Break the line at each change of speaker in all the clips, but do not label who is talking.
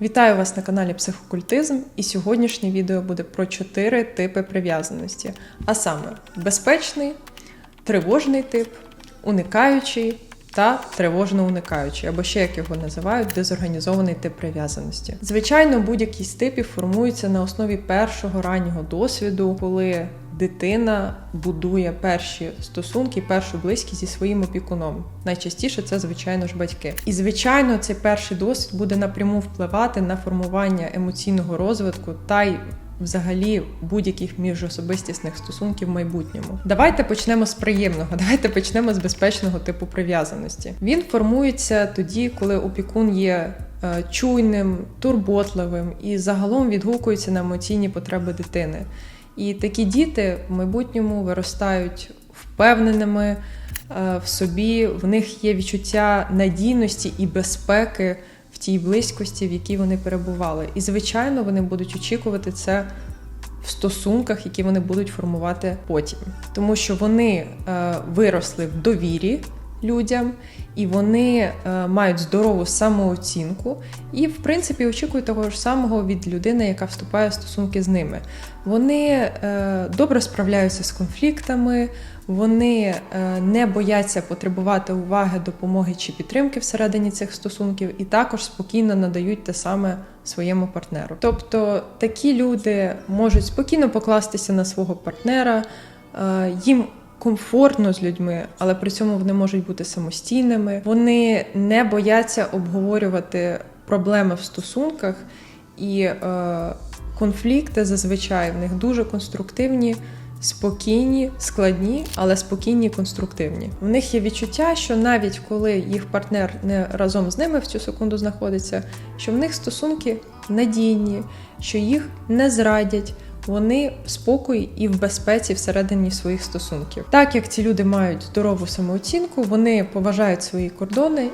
Вітаю вас на каналі Психокультизм, і сьогоднішнє відео буде про чотири типи прив'язаності: а саме безпечний, тривожний тип, уникаючий та тривожно уникаючий, або ще як його називають, дезорганізований тип прив'язаності. Звичайно, будь-який з типів формується на основі першого раннього досвіду, коли дитина будує перші стосунки, першу близькість зі своїм опікуном. Найчастіше це, звичайно ж, батьки. І звичайно, цей перший досвід буде напряму впливати на формування емоційного розвитку та й. Взагалі будь-яких міжособистісних стосунків в майбутньому. Давайте почнемо з приємного. Давайте почнемо з безпечного типу прив'язаності. Він формується тоді, коли опікун є е, чуйним, турботливим і загалом відгукується на емоційні потреби дитини. І такі діти в майбутньому виростають впевненими е, в собі, в них є відчуття надійності і безпеки тій близькості, в якій вони перебували. І, звичайно, вони будуть очікувати це в стосунках, які вони будуть формувати потім, тому що вони е, виросли в довірі людям, і вони е, мають здорову самооцінку, і, в принципі, очікують того ж самого від людини, яка вступає в стосунки з ними. Вони е, добре справляються з конфліктами, вони е, не бояться потребувати уваги, допомоги чи підтримки всередині цих стосунків, і також спокійно надають те саме своєму партнеру. Тобто такі люди можуть спокійно покластися на свого партнера, їм комфортно з людьми, але при цьому вони можуть бути самостійними. Вони не бояться обговорювати проблеми в стосунках, і е, конфлікти зазвичай в них дуже конструктивні. Спокійні, складні, але спокійні, конструктивні. В них є відчуття, що навіть коли їх партнер не разом з ними в цю секунду знаходиться, що в них стосунки надійні, що їх не зрадять, вони в спокої і в безпеці всередині своїх стосунків. Так як ці люди мають здорову самооцінку, вони поважають свої кордони.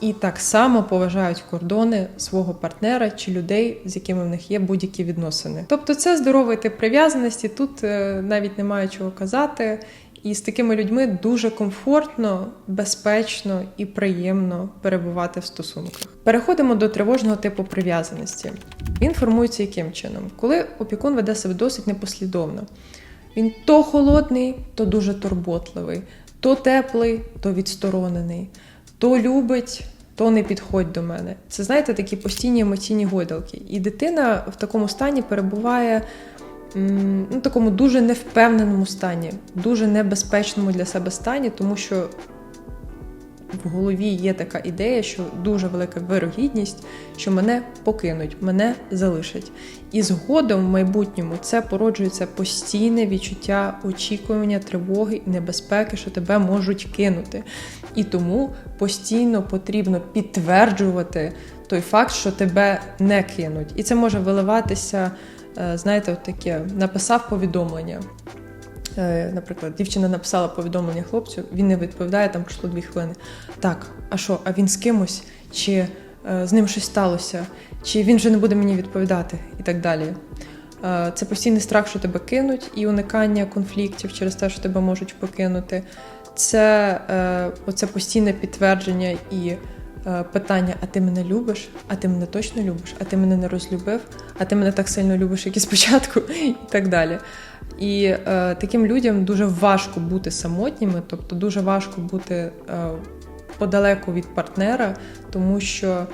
І так само поважають кордони свого партнера чи людей, з якими в них є будь-які відносини. Тобто, це здоровий тип прив'язаності. Тут е, навіть немає чого казати. І з такими людьми дуже комфортно, безпечно і приємно перебувати в стосунках. Переходимо до тривожного типу прив'язаності. Він формується яким чином? Коли опікун веде себе досить непослідовно. Він то холодний, то дуже турботливий, то теплий, то відсторонений, то любить. То не підходь до мене. Це знаєте такі постійні емоційні гойдалки. І дитина в такому стані перебуває ну, такому дуже невпевненому стані, дуже небезпечному для себе стані, тому що в голові є така ідея, що дуже велика вирогідність, що мене покинуть, мене залишать. І згодом в майбутньому це породжується постійне відчуття очікування, тривоги і небезпеки, що тебе можуть кинути. І тому постійно потрібно підтверджувати той факт, що тебе не кинуть. І це може виливатися. Е, знаєте, от таке написав повідомлення. Е, наприклад, дівчина написала повідомлення хлопцю, він не відповідає, там пройшло дві хвилини. Так, а що, а він з кимось? Чи е, з ним щось сталося, чи він вже не буде мені відповідати і так далі. Це постійний страх, що тебе кинуть, і уникання конфліктів через те, що тебе можуть покинути. Це оце постійне підтвердження і питання: а ти мене любиш? А ти мене точно любиш? А ти мене не розлюбив? А ти мене так сильно любиш, як і спочатку, і так далі. І е, таким людям дуже важко бути самотніми, тобто дуже важко бути е, подалеку від партнера, тому що.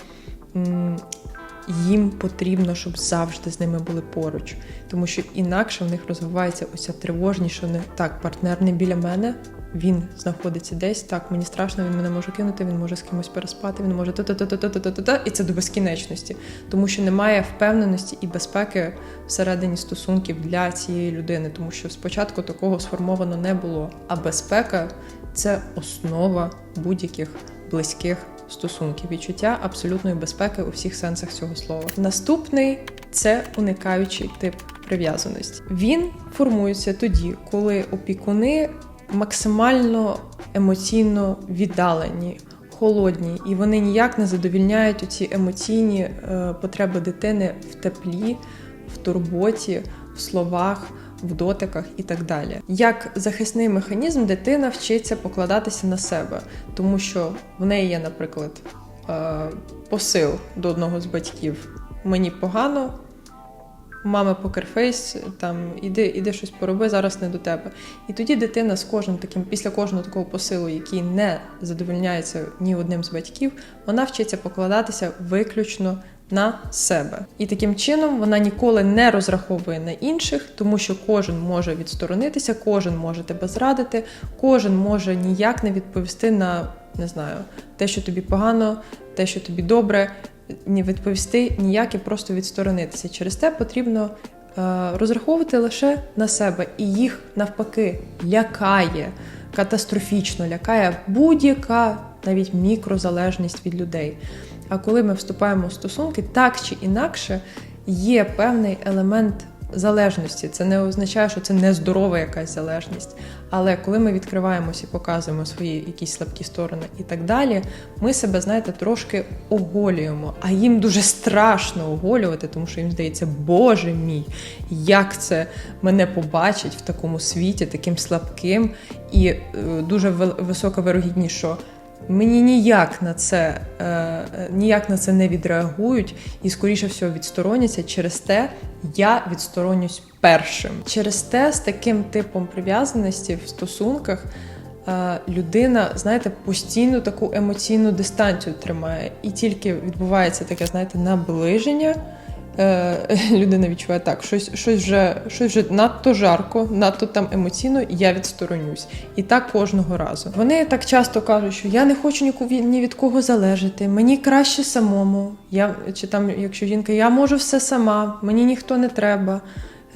Їм потрібно, щоб завжди з ними були поруч, тому що інакше в них розвивається оця тривожність, що не так, партнер не біля мене, він знаходиться десь. Так, мені страшно, він мене може кинути, він може з кимось переспати, він може та-та-та-та-та-та-та-та, і це до безкінечності, тому що немає впевненості і безпеки всередині стосунків для цієї людини, тому що спочатку такого сформовано не було. А безпека це основа будь-яких близьких стосунків, відчуття абсолютної безпеки у всіх сенсах цього слова. Наступний це уникаючий тип прив'язаності. Він формується тоді, коли опікуни максимально емоційно віддалені. Холодні, і вони ніяк не задовільняють ці емоційні е, потреби дитини в теплі, в турботі, в словах, в дотиках і так далі. Як захисний механізм, дитина вчиться покладатися на себе, тому що в неї є, наприклад, е, посил до одного з батьків. мені погано, мама покерфейс, там іди, іди щось пороби, зараз не до тебе. І тоді дитина з кожним таким, після кожного такого посилу, який не задовольняється ні одним з батьків, вона вчиться покладатися виключно на себе. І таким чином вона ніколи не розраховує на інших, тому що кожен може відсторонитися, кожен може тебе зрадити, кожен може ніяк не відповісти на не знаю, те, що тобі погано, те, що тобі добре, не відповісти ніяк і просто відсторонитися. Через те потрібно е, розраховувати лише на себе, і їх навпаки лякає катастрофічно, лякає будь-яка навіть мікрозалежність від людей. А коли ми вступаємо в стосунки, так чи інакше є певний елемент залежності. Це не означає, що це нездорова якась залежність. Але коли ми відкриваємося і показуємо свої якісь слабкі сторони і так далі, ми себе, знаєте, трошки оголюємо. А їм дуже страшно оголювати, тому що їм здається, Боже мій, як це мене побачить в такому світі, таким слабким, і е, дуже висока вирогідність, що Мені ніяк на це е, е, ніяк на це не відреагують і, скоріше всього, відстороняться. Через те я відсторонюсь першим. Через те, з таким типом прив'язаності в стосунках е, людина, знаєте, постійно таку емоційну дистанцію тримає, і тільки відбувається таке, знаєте, наближення. Е, Людина відчуває так, щось, щось вже щось вже надто жарко, надто там емоційно, я відсторонюсь. І так кожного разу. Вони так часто кажуть, що я не хочу ні від кого залежати, мені краще самому. Я чи там, якщо жінка, я можу все сама, мені ніхто не треба.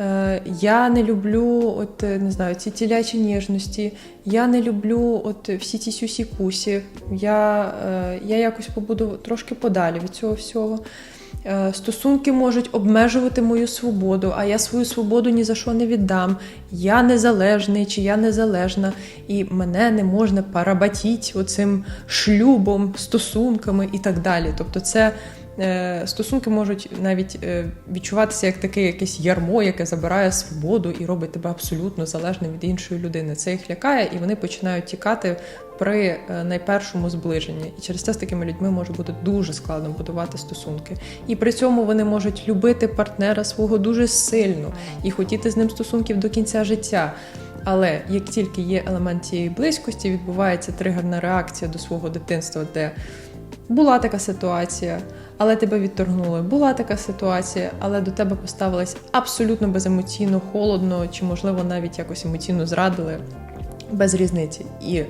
Е, Я не люблю, от не знаю, ці тілячі ніжності. Я не люблю от всі ці сюсі-пусі. Я, е, я якось побуду трошки подалі від цього всього. Е, Стосунки можуть обмежувати мою свободу, а я свою свободу ні за що не віддам. Я незалежний чи я незалежна, і мене не можна парабатіть оцим шлюбом, стосунками і так далі. Тобто, це стосунки можуть навіть е, відчуватися як таке якесь ярмо, яке забирає свободу і робить тебе абсолютно залежним від іншої людини. Це їх лякає, і вони починають тікати при е, найпершому зближенні. І через це з такими людьми може бути дуже складно будувати стосунки. І при цьому вони можуть любити партнера свого дуже сильно і хотіти з ним стосунків до кінця життя. Але як тільки є елемент цієї близькості, відбувається тригерна реакція до свого дитинства, де була така ситуація, але тебе відторгнули. Була така ситуація, але до тебе поставились абсолютно беземоційно, холодно, чи, можливо, навіть якось емоційно зрадили без різниці. І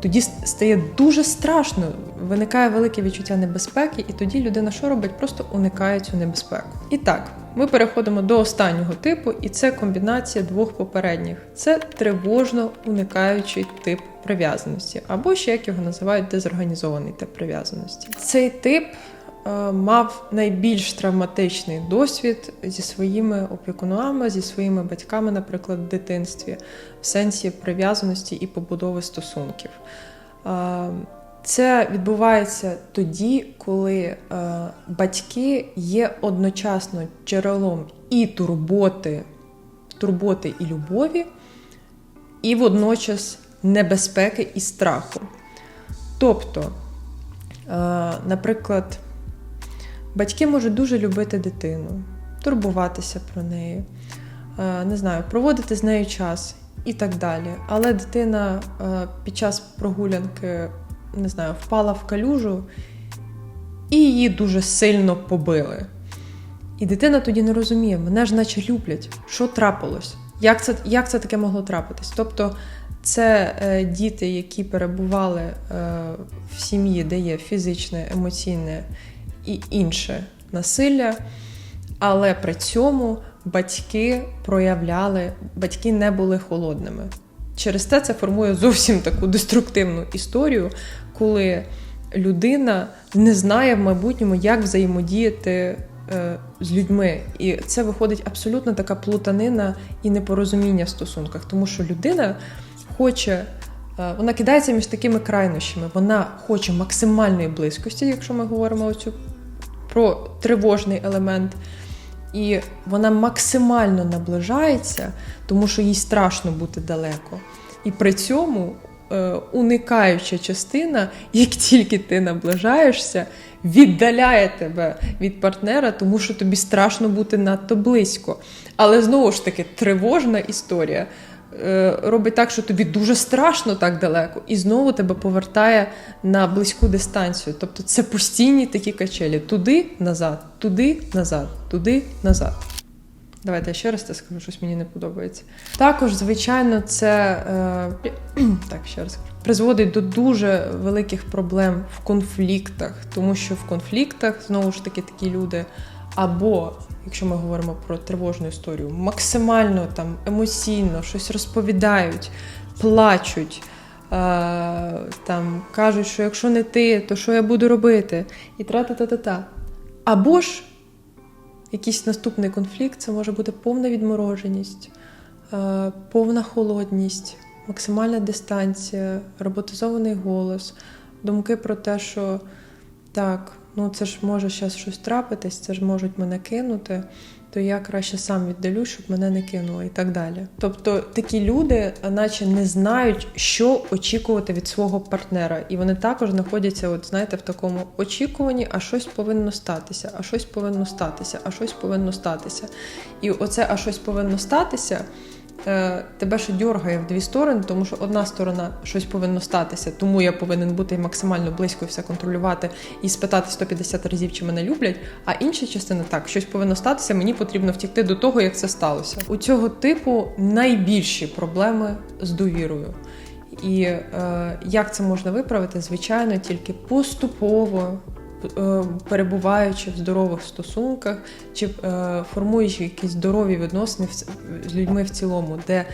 тоді стає дуже страшно, виникає велике відчуття небезпеки, і тоді людина що робить? Просто уникає цю небезпеку. І так, ми переходимо до останнього типу, і це комбінація двох попередніх. Це тривожно уникаючий тип прив'язаності, або ще як його називають дезорганізований тип прив'язаності. Цей тип е, мав найбільш травматичний досвід зі своїми опікунами, зі своїми батьками, наприклад, в дитинстві, в сенсі прив'язаності і побудови стосунків. Е, Це відбувається тоді, коли е, батьки є одночасно джерелом і турботи, турботи і любові, і водночас небезпеки і страху. Тобто, е, наприклад, батьки можуть дуже любити дитину, турбуватися про неї, е, не знаю, проводити з нею час і так далі. Але дитина е, під час прогулянки, не знаю, впала в калюжу і її дуже сильно побили. І дитина тоді не розуміє, мене ж наче люблять, що трапилось, як це, як це таке могло трапитись? Тобто це е, діти, які перебували е, в сім'ї, де є фізичне, емоційне і інше насилля, але при цьому батьки проявляли, батьки не були холодними. Через те це формує зовсім таку деструктивну історію, коли людина не знає в майбутньому, як взаємодіяти е, з людьми. І це виходить абсолютно така плутанина і непорозуміння в стосунках, тому що людина хоче. е, Вона кидається між такими крайнощами. Вона хоче максимальної близькості, якщо ми говоримо оцю про тривожний елемент. І вона максимально наближається, тому що їй страшно бути далеко. І при цьому е, уникаюча частина, як тільки ти наближаєшся, віддаляє тебе від партнера, тому що тобі страшно бути надто близько. Але знову ж таки, тривожна історія робить так, що тобі дуже страшно так далеко, і знову тебе повертає на близьку дистанцію. Тобто це постійні такі качелі: туди, назад, туди, назад, туди, назад. Давайте я ще раз це скажу, щось мені не подобається. Також, звичайно, це е, так ще раз призводить до дуже великих проблем в конфліктах, тому що в конфліктах знову ж таки такі люди, або якщо ми говоримо про тривожну історію, максимально там емоційно щось розповідають, плачуть. е, Там кажуть, що якщо не ти, то що я буду робити? І тра-та-та-та-та. Або ж якийсь наступний конфлікт це може бути повна відмороженість, е, повна холодність, максимальна дистанція, роботизований голос, думки про те, що так, ну це ж може зараз щось трапитись, це ж можуть мене кинути, то я краще сам віддалю, щоб мене не кинуло і так далі. Тобто такі люди, наче не знають, що очікувати від свого партнера, і вони також знаходяться, от знаєте, в такому очікуванні, а щось повинно статися, а щось повинно статися, а щось повинно статися. І оце а щось повинно статися. Е, Тебе ще дьоргає в дві сторони, тому що одна сторона щось повинно статися, тому я повинен бути максимально близько і все контролювати і спитати 150 разів, чи мене люблять. А інша частина так, щось повинно статися, мені потрібно втікти до того, як це сталося. У цього типу найбільші проблеми з довірою. І е, як це можна виправити? Звичайно, тільки поступово. Е, Перебуваючи в здорових стосунках чи е, формуючи якісь здорові відносини з людьми в цілому, де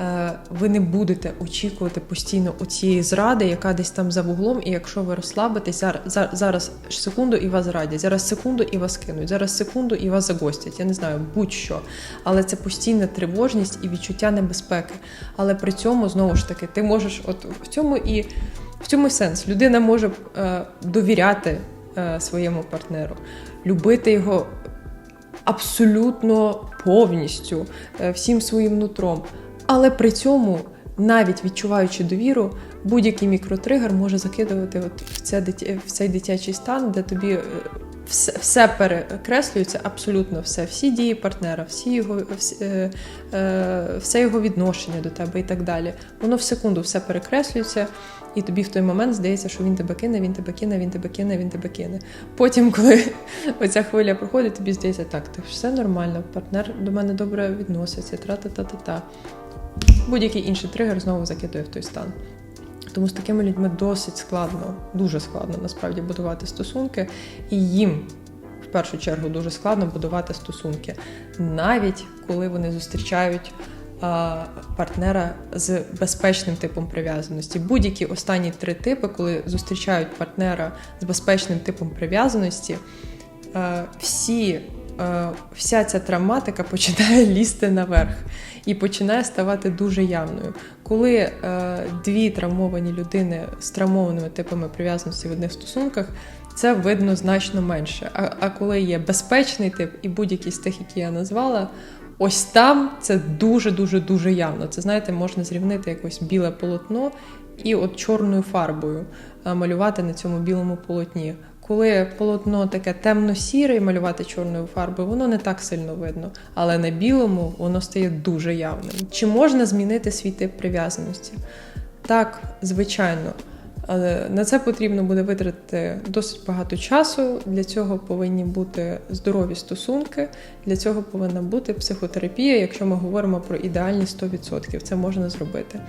е, ви не будете очікувати постійно оцієї зради, яка десь там за вуглом, і якщо ви розслабитесь, зараз, зараз секунду і вас зрадять, зараз секунду і вас кинуть, зараз секунду і вас загостять. Я не знаю, будь-що. Але це постійна тривожність і відчуття небезпеки. Але при цьому знову ж таки ти можеш, от в цьому і в цьому сенс. Людина може е, довіряти своєму партнеру, любити його абсолютно повністю, е, всім своїм нутром. Але при цьому, навіть відчуваючи довіру, будь-який мікротригер може закидувати от в, це в цей дитячий стан, де тобі е, все, все перекреслюється, абсолютно все, всі дії партнера, всі його, всі, е, е, все його відношення до тебе і так далі. Воно в секунду все перекреслюється, і тобі в той момент здається, що він тебе кине, він тебе кине, він тебе кине, він тебе кине. Потім, коли оця хвиля проходить, тобі здається, так, так все нормально, партнер до мене добре відноситься, тра-та-та-та-та. Будь-який інший тригер знову закидує в той стан. Тому з такими людьми досить складно, дуже складно насправді будувати стосунки, і їм в першу чергу дуже складно будувати стосунки, навіть коли вони зустрічають партнера з безпечним типом прив'язаності. Будь-які останні три типи, коли зустрічають партнера з безпечним типом прив'язаності, всі, вся ця травматика починає лізти наверх і починає ставати дуже явною. Коли е, дві травмовані людини з травмованими типами прив'язаності в одних стосунках, це видно значно менше. А, а коли є безпечний тип і будь-який з тих, які я назвала, ось там це дуже дуже дуже явно. Це знаєте, можна зрівнити якось біле полотно і от чорною фарбою малювати на цьому білому полотні. Коли полотно таке темно-сіре і малювати чорною фарбою, воно не так сильно видно, але на білому воно стає дуже явним. Чи можна змінити свій тип прив'язаності? Так, звичайно. На це потрібно буде витратити досить багато часу. Для цього повинні бути здорові стосунки, для цього повинна бути психотерапія, якщо ми говоримо про ідеальні 100%. Це можна зробити.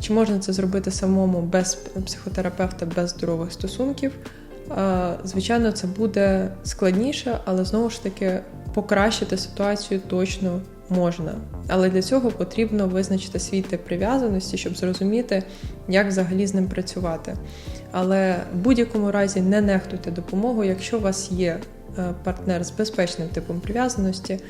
Чи можна це зробити самому без психотерапевта, без здорових стосунків? Звичайно, це буде складніше, але знову ж таки покращити ситуацію точно можна. Але для цього потрібно визначити свій тип прив'язаності, щоб зрозуміти, як взагалі з ним працювати. Але в будь-якому разі не нехтуйте допомогою, якщо у вас є е, партнер з безпечним типом прив'язаності,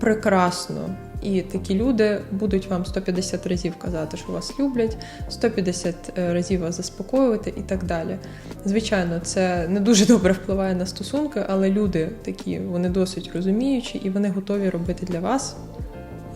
прекрасно. І такі люди будуть вам 150 разів казати, що вас люблять, 150 разів вас заспокоювати і так далі. Звичайно, це не дуже добре впливає на стосунки, але люди такі, вони досить розуміючі і вони готові робити для вас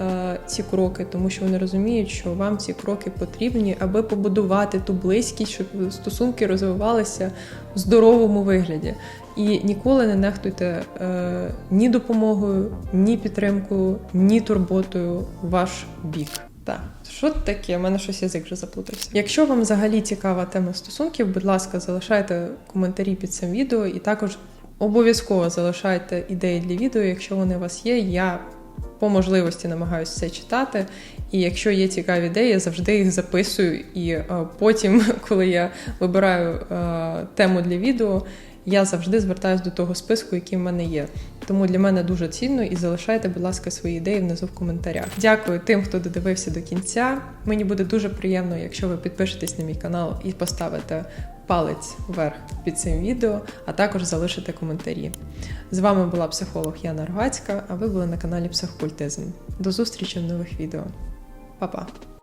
е, ці кроки, тому що вони розуміють, що вам ці кроки потрібні, аби побудувати ту близькість, щоб стосунки розвивалися в здоровому вигляді. І ніколи не нехтуйте е, ні допомогою, ні підтримкою, ні турботою ваш бік. Так, що таке? У мене щось язик вже заплутався. Якщо вам взагалі цікава тема стосунків, будь ласка, залишайте коментарі під цим відео і також обов'язково залишайте ідеї для відео, якщо вони у вас є. Я по можливості намагаюся все читати. І якщо є цікаві ідеї, я завжди їх записую. І е, потім, коли я вибираю е, тему для відео, я завжди звертаюся до того списку, який в мене є. Тому для мене дуже цінно і залишайте, будь ласка, свої ідеї внизу в коментарях. Дякую тим, хто додивився до кінця. Мені буде дуже приємно, якщо ви підпишетесь на мій канал і поставите палець вверх під цим відео, а також залишите коментарі. З вами була психолог Яна Рогацька, а ви були на каналі Психокультизм. До зустрічі в нових відео. Па-па!